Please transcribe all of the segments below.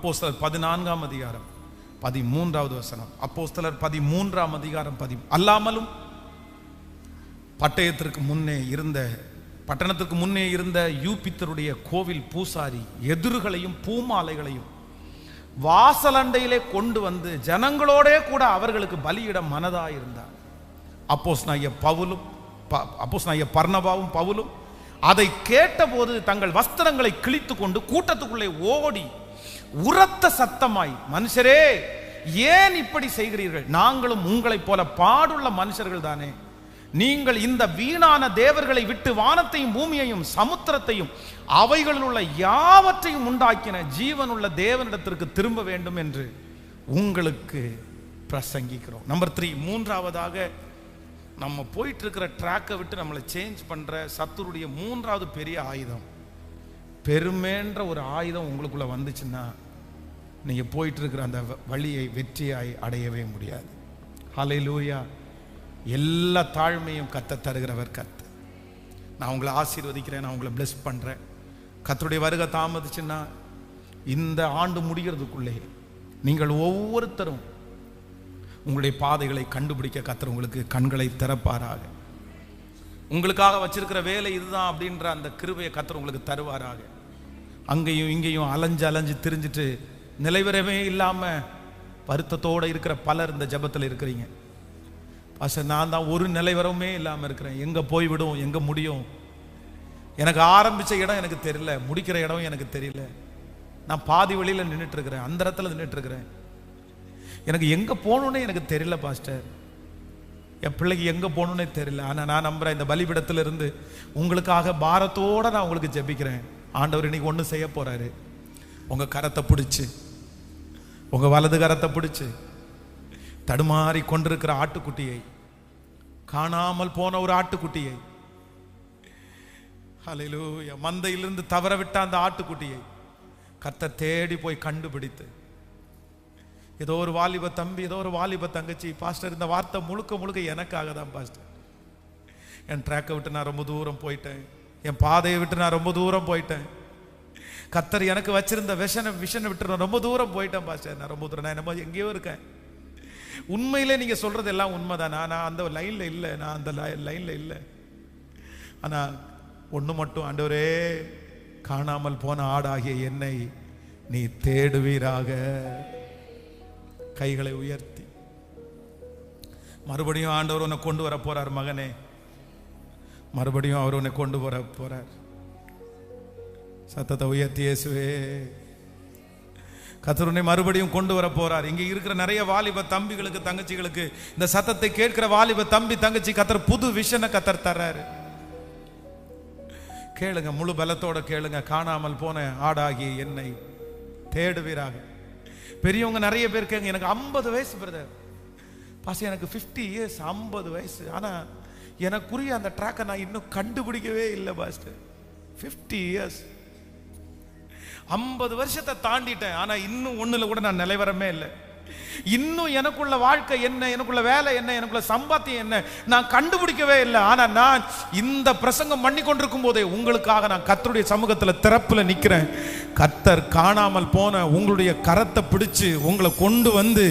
அப்போஸ்தலர் பதினான்காம் அதிகாரம் பதிமூன்றாவது வசனம். அப்போஸ்தலர் பதிமூன்றாம் அதிகாரம் பதி அல்லாமலும் பட்டயத்திற்கு முன்னே இருந்த பட்டணத்திற்கு முன்னே இருந்த யூபித்தருடைய கோவில் பூசாரி எதிர்களையும் பூமாலைகளையும் வாசலண்டையிலே கொண்டு வந்து ஜனங்களோடே கூட அவர்களுக்கு பலியிட மனதாயிருந்தார் அப்போஸ் நாய பவுலும் அப்போஸ் நாய பர்ணபாவும் பவுலும் அதை கேட்டபோது தங்கள் வஸ்திரங்களை கிழித்து கொண்டு கூட்டத்துக்குள்ளே ஓடி உரத்த சத்தமாய் மனுஷரே ஏன் இப்படி செய்கிறீர்கள்? நாங்களும் உங்களைப் போல பாடுள்ள மனுஷர்கள் தானே நீங்கள் இந்த வீணான தேவர்களை விட்டு வானத்தையும் பூமியையும் சமுத்திரத்தையும் அவைகளில் உள்ள யாவற்றையும் உண்டாக்கின ஜீவனுள்ள தேவனிடத்திற்கு திரும்ப வேண்டும் என்று உங்களுக்கு பிரசங்கிக்கிறோம். நம்பர் த்ரீ மூன்றாவதாக நம்ம போயிட்டு இருக்கிற ட்ராக்கை விட்டு நம்மளை சேஞ்ச் பண்ற சத்துருடைய மூன்றாவது பெரிய ஆயுதம். பெருமைன்ற ஒரு ஆயுதம் உங்களுக்குள்ள வந்துச்சுன்னா நீங்கள் போயிட்டு இருக்கிற அந்த வ- வழியை வெற்றியாய் அடையவே முடியாது. ஹalleluya. எல்லா தாழ்மையும் கத்த தருகிறவர் கத்து நான் உங்களை ஆசீர்வதிக்கிறேன் நான் உங்களை bless பண்ணுறேன் கத்தருடைய வருகை தாமதிச்சுன்னா இந்த ஆண்டு முடிகிறதுக்குள்ளே நீங்கள் ஒவ்வொருத்தரும் உங்களுடைய பாதைகளை கண்டுபிடிக்க கத்தர் உங்களுக்கு கண்களை திறப்பாராக. உங்களுக்காக வச்சிருக்கிற வேலை இதுதான் அப்படின்ற அந்த கிருபையை கத்தர் உங்களுக்கு தருவாராக. அங்கேயும் இங்கேயும் அலைஞ்சு அலைஞ்சு திரிஞ்சிட்டு நிலைவரவே இல்லாமல் வருத்தத்தோட இருக்கிற பலர் இந்த ஜெபத்தில் இருக்கிறீங்க. பாஸ்டர் நான் தான் ஒரு நிலைவரமே இல்லாமல் இருக்கிறேன். எங்கே போய்விடும் எங்கே முடியும்? எனக்கு ஆரம்பித்த இடம் எனக்கு தெரியல. முடிக்கிற இடம் எனக்கு தெரியல. நான் பாதி வழியில் நின்றுட்டு இருக்கிறேன் அந்த இடத்துல நின்றுட்டு இருக்கிறேன் எனக்கு எங்கே போகணுன்னே எனக்கு தெரியல பாஸ்டர். என் பிள்ளைக்கு எங்கே போகணுன்னே தெரியல. ஆனால் நான் நம்புகிறேன் இந்த பலிபிடத்திலிருந்து உங்களுக்காக பாரத்தோடு நான் உங்களுக்கு ஜெபிக்கிறேன். ஆண்டவர் இன்னைக்கு ஒன்று செய்ய போகிறாரு உங்கள் கரத்தை பிடிச்சி. உங்க வலது கரத்தை பிடிச்சு தடுமாறி கொண்டிருக்கிற ஆட்டுக்குட்டியை காணாமல் போன ஒரு ஆட்டுக்குட்டியை அலையிலூய மந்தையிலிருந்து தவற விட்ட அந்த ஆட்டுக்குட்டியை கத்தை தேடி போய் கண்டுபிடித்து ஏதோ ஒரு வாலிப தம்பி ஏதோ ஒரு வாலிப தங்கச்சி பாஸ்டர் இந்த வார்த்தை முழுக்க முழுக்க எனக்காக தான் பாஸ்டர். என் ட்ராக்கை விட்டு நான் ரொம்ப தூரம் போயிட்டேன். என் பாதையை விட்டு நான் ரொம்ப தூரம் போயிட்டேன். கத்தர் எனக்கு வச்சிருந்த விஷனை விஷனை விட்டு ரொம்ப தூரம் போயிட்டேன் பாஸ்டர். நான் ரொம்ப தூரம் நான் என்னமோ எங்கேயோ இருக்கேன். உண்மையிலே நீங்க சொல்றது எல்லாம் உண்மைதான். நான் அந்த லைன்ல இல்லை. நான் அந்த லைன்ல இல்லை. ஆனா ஒன்று மட்டும் ஆண்டவரே காணாமல் போன ஆடாகிய என்னை நீ தேடுவீராக. கைகளை உயர்த்தி. மறுபடியும் ஆண்டவர் உன்னை கொண்டு வர போறார் மகனே. மறுபடியும் அவர் உன்னை கொண்டு வர போறார். சத்தத்தை உயர்த்தி இயேசுவே. கத்தர் மறுபடியும் கொண்டு வர போறார். இங்க இருக்கிற நிறைய வாலிப தம்பிகளுக்கு தங்கச்சிகளுக்கு இந்த சத்தத்தை கேட்கிற வாலிப தம்பி தங்கச்சி கத்தர் புது விஷனை கத்தர் தர்றாரு. கேளுங்க முழு பலத்தோட கேளுங்க. காணாமல் போன ஆடாகி என்னை தேடுவீராக. பெரியவங்க நிறைய பேர் கேங்க எனக்கு ஐம்பது வயசு பிரதர் பாசி எனக்கு 50 இயர்ஸ் ஐம்பது வயசு. ஆனால் எனக்குரிய அந்த ட்ராக்கை நான் இன்னும் கண்டுபிடிக்கவே இல்லை பாஸ்டர். 50 இயர்ஸ் ஐம்பது வருஷத்தை தாண்டிட்டேன். ஆனால் இன்னும் ஒன்றில் கூட நான் நிலைவரமே இல்லை. இன்னும் எனக்குள்ள வாழ்க்கை என்ன எனக்குள்ள வேலை என்ன எனக்குள்ள சம்பாத்தியம் என்ன நான் கண்டுபிடிக்கவே இல்லை. ஆனால் நான் இந்த பிரசங்கம் பண்ணி கொண்டிருக்கும் போதே உங்களுக்காக நான் கத்தருடைய சமூகத்தில் திறப்பில் நிற்கிறேன் கத்தர் காணாமல் போன உங்களுடைய கரத்தை பிடிச்சு உங்களை கொண்டு வந்து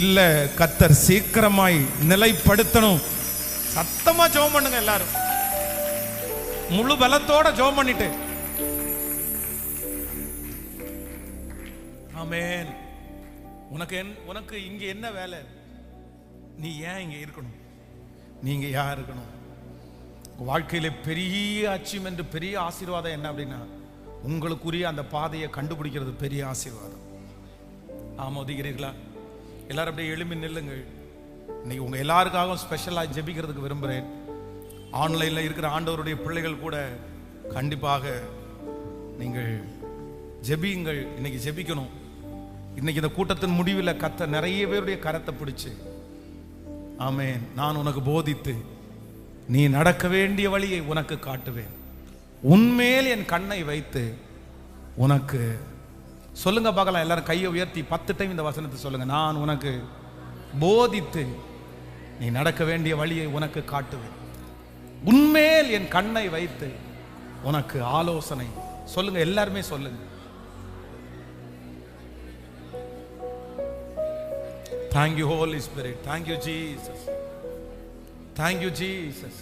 இல்லை கத்தர் சீக்கிரமாய் நிலைப்படுத்தணும். சத்தமாக ஜெபம் பண்ணுங்க எல்லாரும். முழு பலத்தோட ஜோம் பண்ணிட்டு. ஆமேன். உனக்கு என் உனக்கு இங்கே என்ன வேலை? நீ ஏன் இங்கே இருக்கணும்? நீங்கள் யார் இருக்கணும்? உங்க வாழ்க்கையில பெரிய அச்சீவ்மெண்ட் பெரிய ஆசீர்வாதம் என்ன அப்படின்னா உங்களுக்குரிய அந்த பாதையை கண்டுபிடிக்கிறது பெரிய ஆசீர்வாதம். ஆமோதிக்கிறீர்களா எல்லாரும் அப்படியே எழும்பி நில்லுங்கள். இன்னைக்கு உங்கள் எல்லாருக்காகவும் ஸ்பெஷலாக ஜெபிக்கிறதுக்கு விரும்புகிறேன் ஆன்லைனில் இருக்கிற ஆண்டவருடைய பிள்ளைகள் கூட கண்டிப்பாக நீங்கள் ஜெபியுங்கள். இன்னைக்கு ஜெபிக்கணும். இன்னைக்கு இந்த கூட்டத்தின் முடிவில் கத்த நிறைய பேருடைய கரத்தை பிடிச்சு ஆமேன் நான் உனக்கு போதித்து நீ நடக்க வேண்டிய வழியை உனக்கு காட்டுவேன். உன்மேல் என் கண்ணை வைத்து உனக்கு சொல்லுங்க பார்க்கலாம் எல்லாரும் கையை உயர்த்தி பத்து டைம் இந்த வசனத்தை சொல்லுங்க. நான் உனக்கு போதித்து நீ நடக்க வேண்டிய வழியை உனக்கு காட்டுவேன். உன்மேல் என் கண்ணை வைத்து உனக்கு ஆலோசனை. சொல்லுங்க எல்லாருமே சொல்லுங்க. Thank you holy spirit thank you Jesus thank you Jesus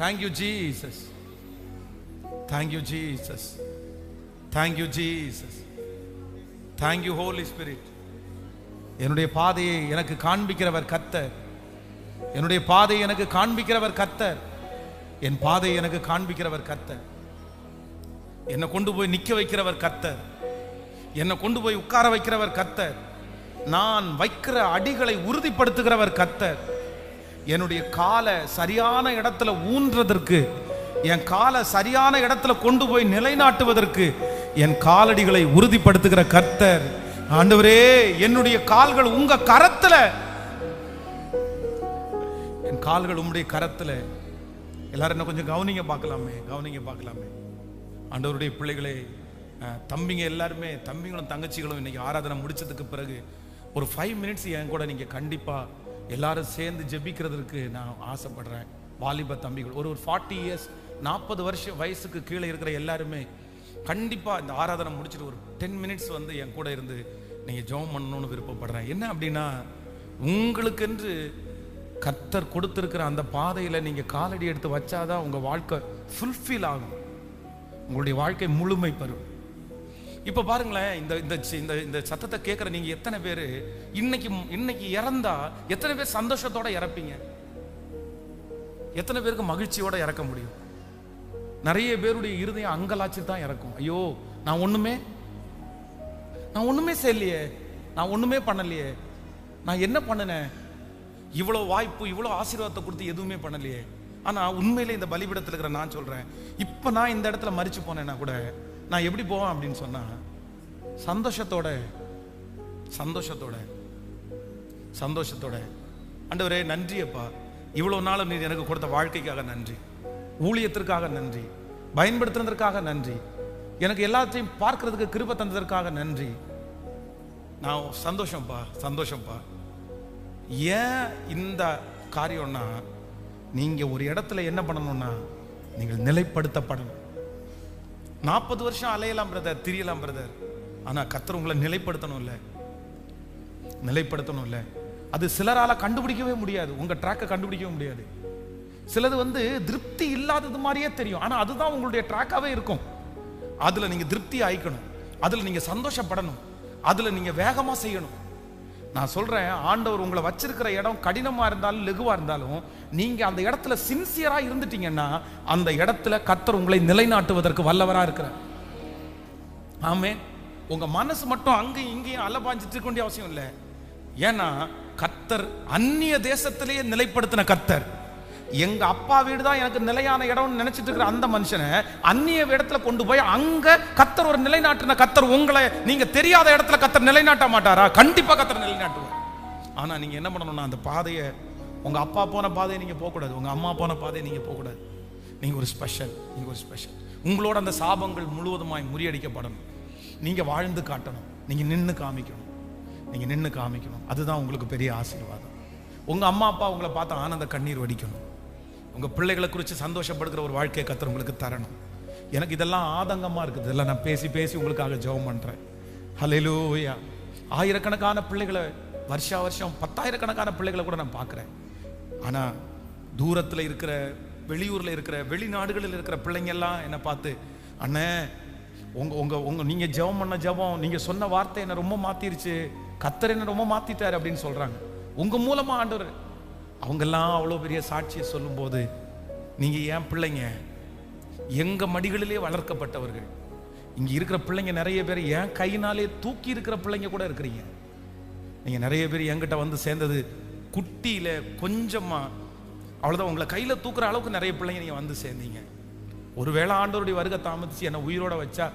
thank you Jesus thank you Jesus thank you Jesus thank you holy spirit என்னுடைய பாதையை எனக்கு காண்பிக்கிறவர் கத்தர் என்னுடைய பாதையை எனக்கு காண்பிக்கிறவர் கத்தர் என் பாதையை எனக்கு காண்பிக்கிறவர் கத்தர் என்னை கொண்டு போய் நிற்க வைக்கிறவர் கத்தர் என்னை கொண்டு போய் உட்கார வைக்கிறவர் கத்தர் நான் வைக்கிற அடிகளை உறுதிப்படுத்துகிறவர் கத்தர் என்னுடைய காலை சரியான இடத்துல ஊன்றதற்கு என் காலை சரியான இடத்துல கொண்டு போய் நிலைநாட்டுவதற்கு என் காலடிகளை உறுதிப்படுத்துகிற கர்த்தர். ஆண்டவரே என்னுடைய கால்கள் உங்க கரத்துல. என் கால்கள் உம்முடைய கரத்துல. எல்லாரும் என்ன கொஞ்சம் கவனிங்க பார்க்கலாமே கவனிங்க பார்க்கலாமே. ஆண்டவருடைய பிள்ளைகளே தம்பிங்க எல்லாருமே தம்பிங்களும் தங்கச்சிகளும் இன்னைக்கு ஆராதனை முடிச்சதுக்கு பிறகு ஒரு ஃபைவ் மினிட்ஸ் என் கூட நீங்கள் கண்டிப்பாக எல்லாரும் சேர்ந்து ஜெபிக்கிறதுக்கு நான் ஆசைப்படுறேன். வாலிப தம்பிகள் ஒரு ஒரு ஃபார்ட்டி இயர்ஸ் நாற்பது வருஷம் வயசுக்கு கீழே இருக்கிற எல்லாருமே கண்டிப்பாக இந்த ஆராதனை முடிச்சிட்டு ஒரு டென் மினிட்ஸ் வந்து என் கூட இருந்து நீங்கள் ஜெபம் பண்ணணும்னு விருப்பப்படுறேன். என்ன அப்படின்னா உங்களுக்கென்று கர்த்தர் கொடுத்துருக்கிற அந்த பாதையில் நீங்கள் காலடி எடுத்து வச்சாதான் உங்கள் வாழ்க்கை ஃபுல்ஃபில் ஆகும். உங்களுடைய வாழ்க்கை முழுமை பெறும். இப்போ பாருங்களேன் இந்த இந்த சி- இந்த இந்த சத்தத்தை கேட்குற நீங்கள் எத்தனை பேர்? இன்னைக்கு இன்னைக்கு இறந்தா எத்தனை பேர் சந்தோஷத்தோட இறப்பீங்க? எத்தனை பேருக்கு மகிழ்ச்சியோட இறக்க முடியும்? நிறைய பேருடைய இருதயம் அங்கலாச்சு தான் இறக்கும். ஐயோ நான் ஒண்ணுமே நான் ஒண்ணுமே செய்யலையே நான் ஒண்ணுமே பண்ணலையே நான் என்ன பண்ணினேன்? இவ்வளோ வாய்ப்பு இவ்வளோ ஆசீர்வாதத்தை கொடுத்து எதுவுமே பண்ணலையே. ஆனால் உண்மையிலே இந்த பலிபீடத்தில் இருக்கிற நான் சொல்றேன். இப்போ நான் இந்த இடத்துல மறிச்சு போனேன்னா கூட நான் எப்படி போவேன் அப்படின்னு சொன்னா சந்தோஷத்தோட சந்தோஷத்தோட சந்தோஷத்தோட ஆண்டவரே நன்றி அப்பா. இவ்வளோ நாளும் நீர் எனக்கு கொடுத்த வாழ்க்கைக்காக நன்றி. ஊழியத்திற்காக நன்றி. பயன்படுத்துனதற்காக நன்றி. எனக்கு எல்லாத்தையும் பார்க்கறதுக்கு கிருப தந்ததற்காக நன்றி. நான் சந்தோஷம்ப்பா சந்தோஷம்ப்பா. ஏன் இந்த காரியம்னா நீங்கள் ஒரு இடத்துல என்ன பண்ணணும்னா நீங்கள் நிலைப்படுத்தப்படணும். நாற்பது வருஷம் அலையலாம் பிரதர் திரியலாம் பிரதர் ஆனால் கத்தர் உங்களை நிலைப்படுத்தணும் இல்லை நிலைப்படுத்தணும் இல்லை அது சிலரால் கண்டுபிடிக்கவே முடியாது. உங்கள் ட்ராக்கை கண்டுபிடிக்கவே முடியாது. சிலது வந்து திருப்தி இல்லாதது மாதிரியே தெரியும். ஆனால் அதுதான் உங்களுடைய ட்ராக்காகவே இருக்கும். அதில் நீங்கள் திருப்தி ஆயிக்கணும். அதில் நீங்கள் சந்தோஷப்படணும். அதில் நீங்கள் வேகமாக செய்யணும். நான் சொல்கிறேன் ஆண்டவர் உங்களை வச்சிருக்கிற இடம் கடினமாக இருந்தாலும் லெகுவாக இருந்தாலும் நீங்கள் அந்த இடத்துல சின்சியராக இருந்துட்டீங்கன்னா அந்த இடத்துல கத்தர் உங்களை நிலைநாட்டுவதற்கு வல்லவராக இருக்கிறார். ஆமே உங்கள் மனசு மட்டும் அங்கேயும் இங்கேயும் அலபாஞ்சிட்டு இருக்க வேண்டிய அவசியம் இல்லை. ஏன்னா கத்தர் அந்நிய தேசத்திலேயே நிலைப்படுத்தின கத்தர் எங்க அப்பா வீடு தான் எனக்கு நிலையான இடம்னு நினைச்சிட்டு இருக்கிற அந்த மனுஷனை அந்நிய இடத்துல கொண்டு போய் அங்க கத்தர் ஒரு நிலைநாட்டின கத்தர் உங்களை நீங்க தெரியாத இடத்துல கத்தர் நிலைநாட்ட மாட்டாரா? கண்டிப்பா கத்தர் நிலைநாட்டுவார். ஆனா நீங்க என்ன பண்ணணும்னா அந்த பாதையை உங்க அப்பா போன பாதையை நீங்க போகக்கூடாது. உங்க அம்மா போன பாதையை நீங்க போகக்கூடாது. நீங்க ஒரு ஸ்பெஷல் நீங்க ஒரு ஸ்பெஷல் உங்களோட அந்த சாபங்கள் முழுவதுமாய் முறியடிக்கப்படணும். நீங்க வாழ்ந்து காட்டணும். நீங்க நின்று காமிக்கணும். நீங்க நின்று காமிக்கணும். அதுதான் உங்களுக்கு பெரிய ஆசீர்வாதம். உங்க அம்மா அப்பா உங்களை பார்த்து ஆனந்த கண்ணீர் வடிக்கணும். உங்க பிள்ளைகளை குறித்து சந்தோஷப்படுகிற ஒரு வாழ்க்கையை கத்தர் உங்களுக்கு தரணும். எனக்கு இதெல்லாம் ஆதங்கமாக இருக்குது. இதெல்லாம் நான் பேசி பேசி உங்களுக்காக ஜெபம் பண்றேன். ஹalleluya ஆயிரக்கணக்கான பிள்ளைகளை வருஷா வருஷம் பத்தாயிரக்கணக்கான பிள்ளைகளை கூட நான் பார்க்குறேன். ஆனா தூரத்துல இருக்கிற வெளியூர்ல இருக்கிற வெளிநாடுகளில் இருக்கிற பிள்ளைங்க எல்லாம் என்னை பார்த்து அண்ணே உங்க உங்க உங்க நீங்க ஜெபம் பண்ண ஜெபம் நீங்கள் சொன்ன வார்த்தை என்ன ரொம்ப மாற்றிருச்சு கத்தர் என்னை ரொம்ப மாற்றிட்டார் அப்படின்னு சொல்றாங்க. உங்கள் மூலமாக ஆண்டவர் அவங்கெல்லாம் அவ்வளோ பெரிய சாட்சியை சொல்லும்போது நீங்கள் ஏன் பிள்ளைங்க? எங்கள் மடிகளிலே வளர்க்கப்பட்டவர்கள். இங்கே இருக்கிற பிள்ளைங்க நிறைய பேர் என் கையினாலே தூக்கி இருக்கிற பிள்ளைங்க கூட இருக்கிறீங்க. நீங்கள் நிறைய பேர் என்கிட்ட வந்து சேர்ந்தது குட்டியில் கொஞ்சமாக அவ்வளோதான் உங்களை கையில் தூக்குற அளவுக்கு நிறைய பிள்ளைங்க நீங்கள் வந்து சேர்ந்தீங்க. ஒருவேளை ஆண்டோருடைய வருகை தாமதிச்சு என்னை உயிரோட வச்சா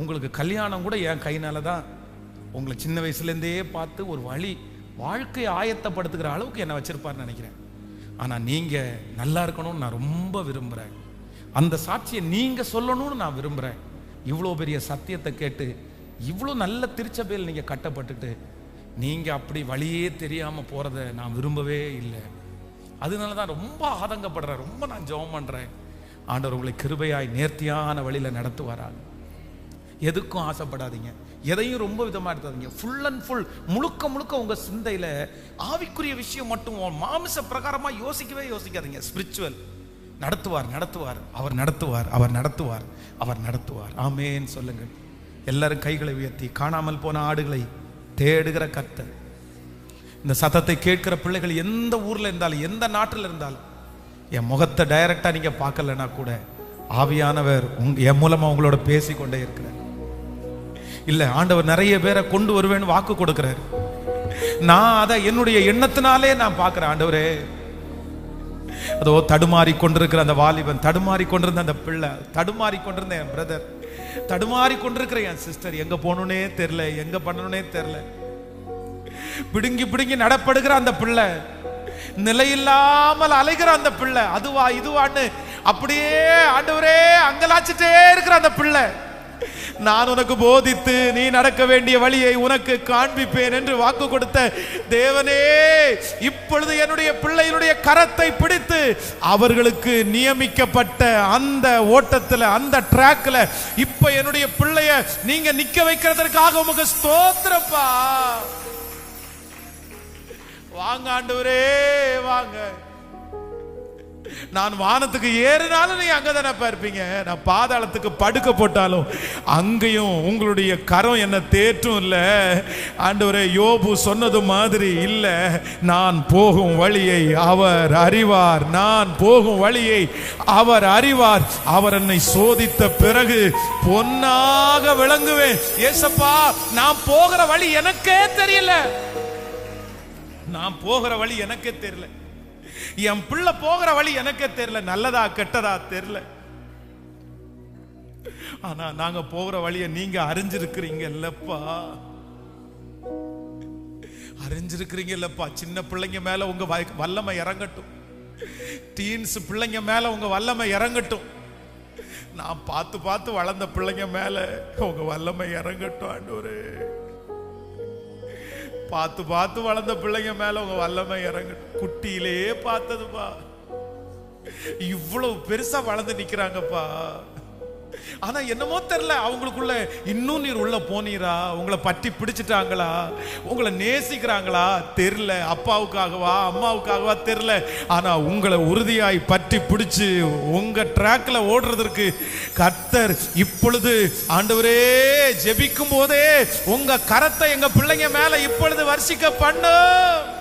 உங்களுக்கு கல்யாணம் கூட என் கையினால தான் உங்களை சின்ன வயசுலேருந்தே பார்த்து ஒரு வழி வாழ்க்கையை ஆயத்தப்படுத்துகிற அளவுக்கு என்னை வச்சிருப்பாருன்னு நினைக்கிறேன். ஆனால் நீங்கள் நல்லா இருக்கணும்னு நான் ரொம்ப விரும்புகிறேன் அந்த சாட்சியை நீங்கள் சொல்லணும்னு நான் விரும்புகிறேன் இவ்வளோ பெரிய சத்தியத்தை கேட்டு இவ்வளோ நல்ல திருச்சபையில் நீங்கள் கட்டப்பட்டுட்டு நீங்கள் அப்படி வழியே தெரியாமல் போகிறத நான் விரும்பவே இல்லை. அதனால தான் ரொம்ப ஆதங்கப்படுறேன் ரொம்ப நான் ஜெபம் பண்ணுறேன் ஆண்டவர் உங்களை கிருபையாய் நேர்த்தியான வழியில் நடத்துவாராங்க எதுக்கும் ஆசைப்படாதீங்க. எதையும் ரொம்ப விதமாக எடுத்தாதீங்க. ஃபுல் அண்ட் ஃபுல் முழுக்க முழுக்க உங்கள் சிந்தையில் ஆவிக்குரிய விஷயம் மட்டும் மாமிச பிரகாரமாக யோசிக்கவே யோசிக்காதீங்க. ஸ்பிரிச்சுவல் நடத்துவார் நடத்துவார். அவர் நடத்துவார் அவர் நடத்துவார் அவர் நடத்துவார். ஆமேன்னு சொல்லுங்கள். எல்லாரும் கைகளை உயர்த்தி காணாமல் போன ஆடுகளை தேடுகிற கர்த்தர். இந்த சத்தத்தை கேட்கிற பிள்ளைகள் எந்த ஊரில் இருந்தாலும் எந்த நாட்டில் இருந்தாலும் என் முகத்தை டைரக்டாக நீங்கள் பார்க்கலனா கூட ஆவியானவர் உங் என் மூலமா உங்களோட பேசி கொண்டே இருக்கிறார். இல்லை ஆண்டவர் நிறைய பேரை கொண்டு வருவேன்னு வாக்கு கொடுக்கிறார். நான் அதை என்னுடைய எண்ணத்தினாலே நான் பார்க்கிறேன் ஆண்டவரே. அதோ தடுமாறி கொண்டிருக்கிற அந்த வாலிபன் தடுமாறி கொண்டிருந்த அந்த பிள்ளை தடுமாறி கொண்டிருந்த என் பிரதர் தடுமாறி கொண்டிருக்கிற என் சிஸ்டர் எங்க போகணும்னே தெரியல எங்க பண்ணணும்னே தெரியல. பிடுங்கி பிடுங்கி நடப்படுகிற அந்த பிள்ளை நிலையில்லாமல் அலைகிற அந்த பிள்ளை அதுவா இதுவான்னு அப்படியே ஆண்டவரே அங்கலாச்சிட்டே இருக்கிற அந்த பிள்ளை. நான் உனக்கு போதித்து நீ நடக்க வேண்டிய வழியை உனக்கு காண்பிப்பேன் என்று வாக்கு கொடுத்த தேவனே இப்பொழுது என்னுடைய பிள்ளையினுடைய கரத்தை பிடித்து அவர்களுக்கு நியமிக்கப்பட்ட அந்த ஓட்டத்துல அந்த ட்ராக்ல இப்ப என்னுடைய பிள்ளைய நீங்க நிக்க வைக்கிறதற்காக உமக்கு ஸ்தோத்திரப்பா. வாங்க ஆண்டவரே வாங்க. நான் வானத்துக்கு ஏறினாலும் நீ அங்கதானப்பா இருப்பீங்க. நான் பாதாளத்துக்கு படுக்க போட்டாலும் அங்கேயும் உங்களுடைய கரம் என்ன தேற்றும் இல்லை. ஆண்டவரே யோபு சொன்னது மாதிரி இல்ல. நான் போகும் வழியை அவர் அறிவார். நான் போகும் வழியை அவர் அறிவார். அவர் என்னை சோதித்த பிறகு பொன்னாக விளங்குவேன். ஏசப்பா நான் போகிற வழி எனக்கே தெரியல. நான் போகிற வழி எனக்கே தெரியல. என் பிள்ளை போகிற வழி எனக்கே தெரியல நல்லதா கெட்டதா தெரியல. ஆனா நாங்க போகிற வழியை நீங்க அறிஞ்சிருக்கிறீங்க இல்லப்பா அறிஞ்சிருக்கிறீங்க இல்லப்பா சின்ன பிள்ளைங்க மேல உங்க வல்லமை இறங்கட்டும். டீன்ஸ் பிள்ளைங்க மேல உங்க வல்லமை இறங்கட்டும். நான் பார்த்து பார்த்து வளர்ந்த பிள்ளைங்க மேல உங்க வல்லமை இறங்கட்டும் ஆண்டவரே. பார்த்து பார்த்து வளர்ந்த பிள்ளைங்க மேல உங்க வல்லமை இறங்க குட்டியிலே பார்த்ததுப்பா. இவ்வளவு பெருசா வளர்ந்து நிக்கிறாங்கப்பா. ஆனா என்னமோ தெரில அவங்களுக்குள்ள இன்னும் நீர் உள்ள போனீரா? உங்களை பற்றி பிடிச்சிட்டாங்களா? உங்களை நேசிக்கிறாங்களா? தெரியல. அப்பாவுக்காகவா அம்மாவுக்காகவா தெரில ஆனா உங்களை உறுதியாய் பற்றி பிடிச்சு உங்க ட்ராக்ல ஓடுறதற்கு கர்த்தர் இப்பொழுது ஆண்டவரே ஜெபிக்கும் போதே உங்க கரத்தை எங்க பிள்ளைங்க மேல இப்பொழுது வர்ஷிக்க பண்ணும்.